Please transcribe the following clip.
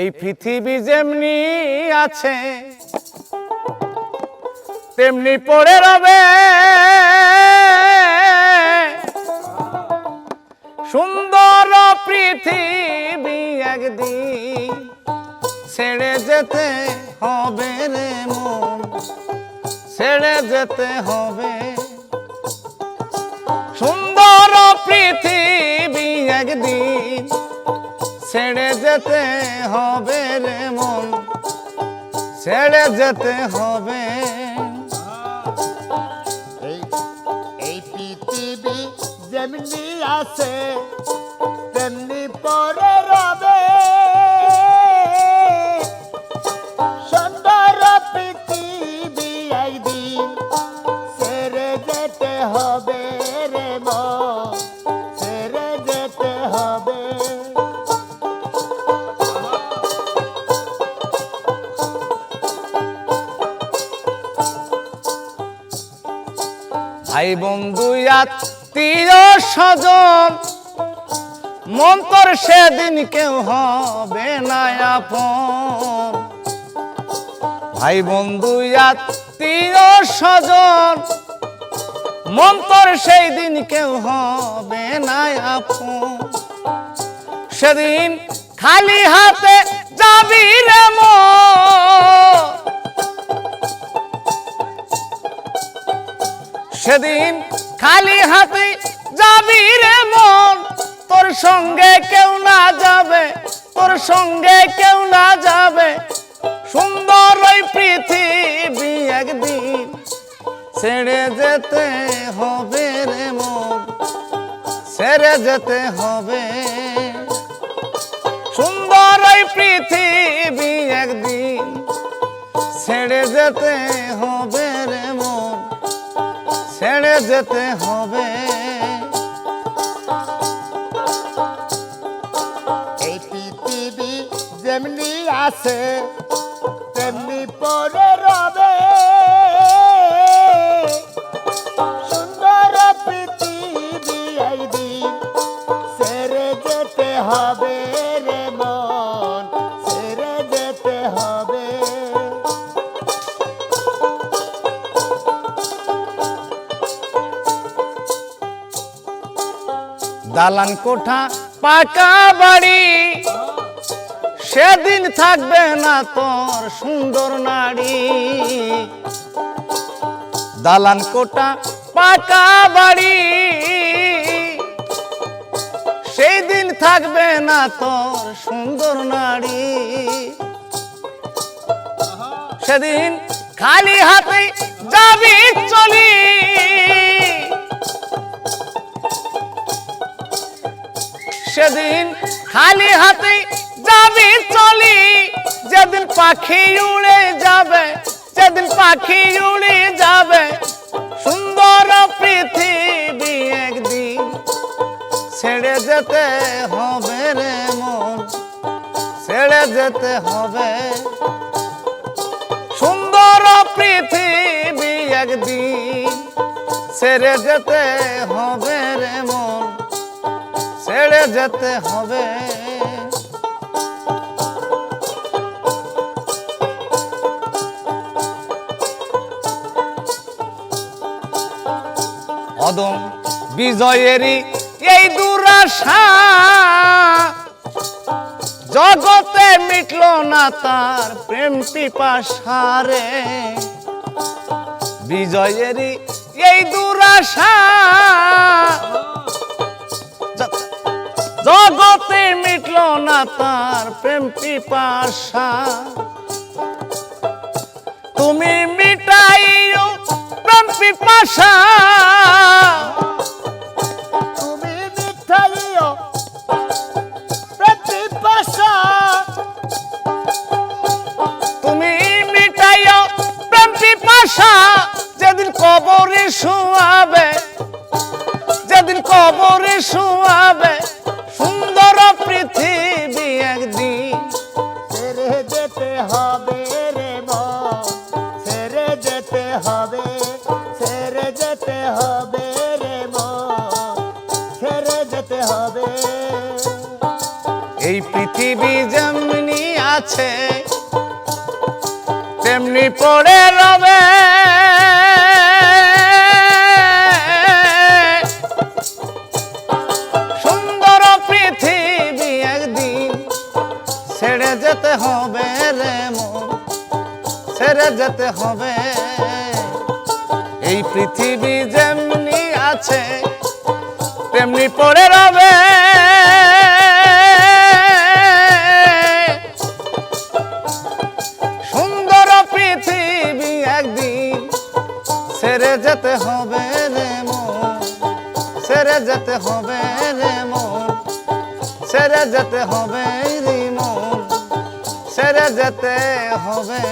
এই পৃথিবী যেমনি আছে, তেমনি পড়ে রবে। সুন্দর পৃথিবী একদিন ছেড়ে যেতে হবে রে মন, ছেড়ে যেতে হবে। সুন্দর পৃথিবী একদিন ছেড়ে যেতে হবে রে মন। ছেড়ে যেতে হবে। এই পৃথিবী যেমনি আছে ভাই বন্ধু আত্মীয় স্বজন, মন্তর সেদিন কেউ হবে না আপন। ভাই বন্ধু আত্মীয় স্বজন, মন্তর সেই দিন কেউ হবে না আপন। সেদিন খালি হাতে যাবি রে মন। সেদিন খালি হাতে যাবি রে মন। তোর সঙ্গে কেউ না যাবে, তোর সঙ্গে কেউ না যাবে। সুন্দর ওই পৃথিবী একদিন ছেড়ে যেতে হবে রে মন। ছেড়ে যেতে হবে। সুন্দর ওই পৃথিবী একদিন ছেড়ে যেতে হবে ছেড়ে যেতে হবে। এই পৃথিবী যেমনি আছে তেমনি পরে দালান কোঠা, পাকা বাড়ি। সেদিন থাকবে না তোর সুন্দর নারী দালান কোঠা, পাকা বাড়ি। সেই দিন থাকবে না তোর সুন্দর নারী সেদিন খালি হাতে সেদিন খালি হাতে যাবি চলি, যেদিন পাখি উড়ে যাবে, যেদিন পাখি উড়ে যাবে, সুন্দর পৃথিবী একদিন ছেড়ে যেতে হবে রে মন, ছেড়ে যেতে হবে। সুন্দর পৃথিবী একদিন ছেড়ে যেতে হবে রে মন। যেতে হবে। অদম বিজয়েরই এই দুরাশা। জগতে মিটল না তার প্রেম পিপাসারে বিজয়েরই এই দুরাশা। জগতে মিটল না তার প্রেম পিপাসা। তুমি মিটাইও প্রেম পিপাসা। যেতে হবে রে মন ছেড়ে যেতে হবে, ছেড়ে যেতে হবে রে মন ছেড়ে যেতে হবে। এই পৃথিবী যেমনি আছে, তেমনি পড়ে রবে। ছেড়ে যেতে হবে। এই পৃথিবী যেমনি আছে, তেমনি পড়ে রবে। সুন্দর পৃথিবী একদিন ছেড়ে যেতে হবে রে মন, ছেড়ে যেতে হবে রে মন, ছেড়ে যেতে হবে রে মন, ছেড়ে যেতে হবে।